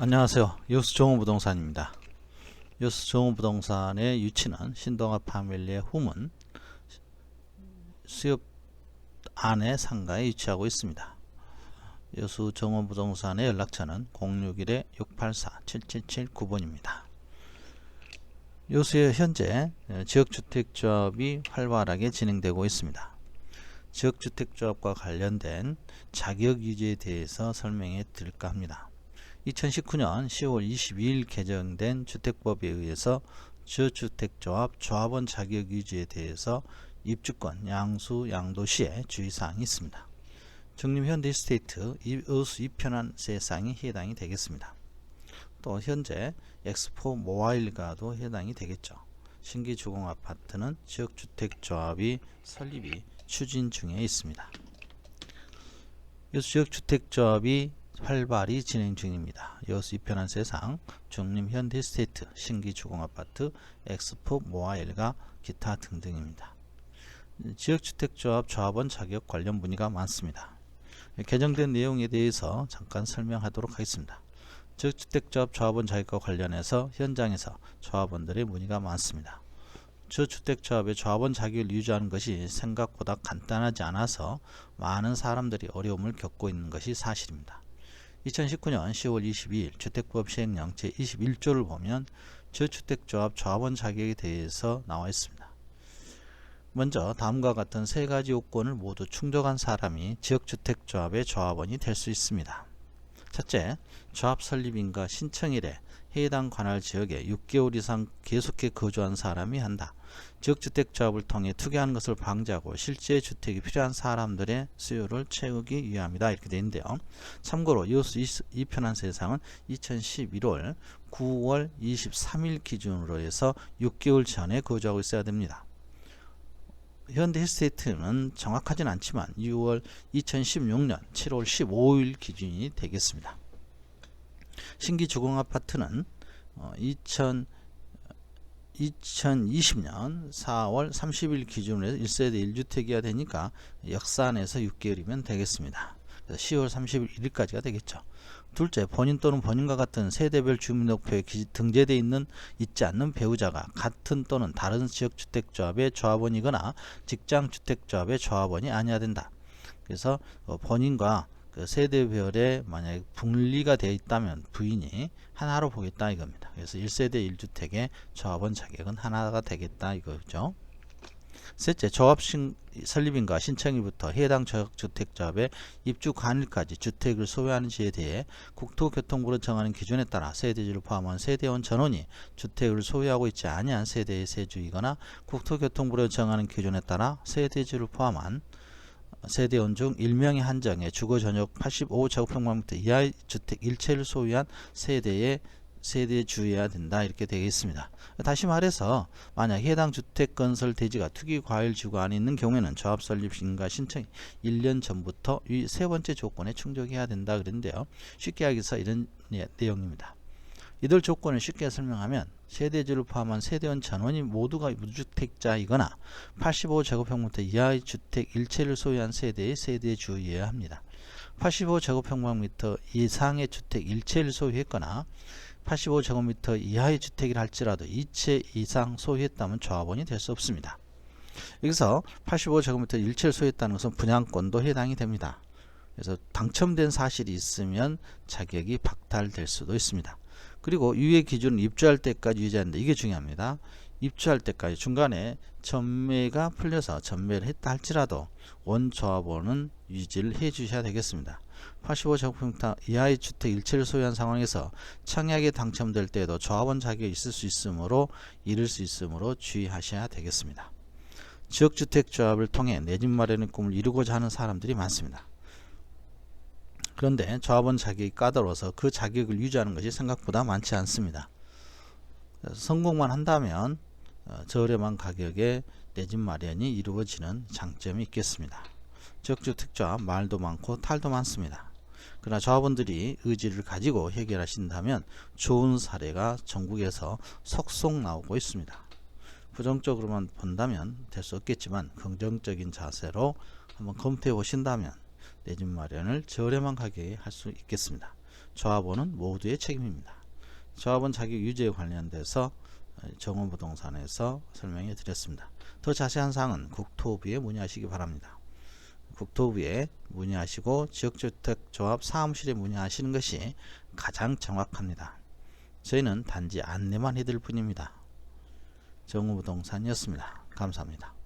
안녕하세요. 요스 종호부동산입니다. 요스 종호부동산의 유치는 신동아 파밀리의 후문 수협 안에 상가에 위치하고 있습니다. 요수 종호부동산의 연락처는 061-684-7779번입니다. 요수의 현재 지역주택조합이 활발하게 진행되고 있습니다. 지역주택조합과 관련된 자격유지에 대해서 설명해 드릴까 합니다. 2019년 10월 22일 개정된 주택법에 의해서 저주택조합 조합원 자격 유지에 대해서 입주권, 양수, 양도시에 주의사항이 있습니다. 중림 현대스테이트 의수 이편한 세상이 해당이 되겠습니다. 또 현재 엑스포 모바일가도 해당이 되겠죠. 신기 주공 아파트는 지역주택조합이 설립이 추진 중에 있습니다. 이 지역주택조합이 활발히 진행 중입니다. 여수 이편한 세상, 중림 현대 스테이트, 신기 주공 아파트, 엑스포 모아 일가 기타 등등입니다. 지역주택조합 조합원 자격 관련 문의가 많습니다. 개정된 내용에 대해서 잠깐 설명하도록 하겠습니다. 지역주택조합 조합원 자격과 관련해서 현장에서 조합원들의 문의가 많습니다. 저주택조합의 조합원 자격을 유지하는 것이 생각보다 간단하지 않아서 많은 사람들이 어려움을 겪고 있는 것이 사실입니다. 2019년 10월 22일 주택법 시행령 제21조를 보면 저주택조합 조합원 자격에 대해서 나와 있습니다. 먼저 다음과 같은 세 가지 요건을 모두 충족한 사람이 지역주택조합의 조합원이 될 수 있습니다. 첫째, 조합 설립인가 신청일에 해당 관할 지역에 6개월 이상 계속해 거주한 사람이 한다. 지역주택조합을 통해 투기하는 것을 방지하고 실제 주택이 필요한 사람들의 수요를 채우기 위함이다. 이렇게 되어 있는데요. 참고로 이호수 이편한 세상은 2011월 9월 23일 기준으로 해서 6개월 전에 거주하고 있어야 됩니다. 현대 힐스테이트는 정확하진 않지만 6월 2016년 7월 15일 기준이 되겠습니다. 신기 주공 아파트는 2000 2020년 4월 30일 기준으로 해서 1세대 1주택이야 되니까 역산해서 6개월이면 되겠습니다. 그래서 10월 31일까지가 되겠죠. 둘째, 본인 또는 본인과 같은 세대별 주민등록표에 등재되어 있는 있지 않는 배우자가 같은 또는 다른 지역주택조합의 조합원이거나 직장주택조합의 조합원이 아니어야 된다. 그래서 어, 본인과 그 세대별에 만약에 분리가 되어 있다면 부인이 하나로 보겠다 이겁니다. 그래서 1세대 1주택의 조합원 자격은 하나가 되겠다 이거죠. 셋째, 조합 신, 설립인과 신청일부터 해당 저주택조합의 입주 관일까지 주택을 소유하는지에 대해 국토교통부로 정하는 기준에 따라 세대주를 포함한 세대원 전원이 주택을 소유하고 있지 아니한 세대의 세주이거나 국토교통부로 정하는 기준에 따라 세대주를 포함한 세대원 중 1명의 한정에 주거 전역 85제곱평방미터 이하의 주택 일체를 소유한 세대의 세대에 주의해야 된다 이렇게 되겠습니다. 다시 말해서 만약 해당 주택 건설 대지가 투기 과일 지구가 안에 있는 경우에는 조합 설립 인가 신청 1년 전부터 이 세 번째 조건에 충족해야 된다 그랬는데요. 쉽게 하기서 이런 내용입니다. 이들 조건을 쉽게 설명하면 세대주를 포함한 세대원 전원이 모두가 무주택자이거나 85제곱평미터 이하의 주택 일체를 소유한 세대의 세대에 주의해야 합니다. 85제곱평방미터 이상의 주택 일체를 소유했거나 85제곱미터 이하의 주택이라 할지라도 2채 이상 소유했다면 조합원이 될 수 없습니다. 여기서 85제곱미터 일체를 소유했다는 것은 분양권도 해당이 됩니다. 그래서 당첨된 사실이 있으면 자격이 박탈될 수도 있습니다. 그리고 유예 기준은 입주할 때까지 유지한다. 이게 중요합니다. 입주할 때까지 중간에 전매가 풀려서 전매를 했다 할지라도 원조합원은 유지를 해 주셔야 되겠습니다. 85제곱미터 이하의 주택 일체를 소유한 상황에서 청약에 당첨될 때에도 조합원 자격이 있을 수 있으므로 이를 수 있으므로 주의하셔야 되겠습니다. 지역주택조합을 통해 내 집 마련의 꿈을 이루고자 하는 사람들이 많습니다. 그런데 조합원 자격이 까다로워서 그 자격을 유지하는 것이 생각보다 많지 않습니다. 성공만 한다면 어, 저렴한 가격에 내 집 마련이 이루어지는 장점이 있겠습니다. 지역주택조합 말도 많고 탈도 많습니다. 그러나 조합원들이 의지를 가지고 해결하신다면 좋은 사례가 전국에서 속속 나오고 있습니다. 부정적으로만 본다면 될 수 없겠지만 긍정적인 자세로 한번 검토해 보신다면 내 집 마련을 저렴한 가격에 할 수 있겠습니다. 조합원은 모두의 책임입니다. 조합원 자격 유지에 관련돼서 정원부동산에서 설명해 드렸습니다. 더 자세한 사항은 국토부에 문의하시기 바랍니다. 국토부에 문의하시고 지역주택조합 사무실에 문의하시는 것이 가장 정확합니다. 저희는 단지 안내만 해드릴 뿐입니다. 정우부동산이었습니다. 감사합니다.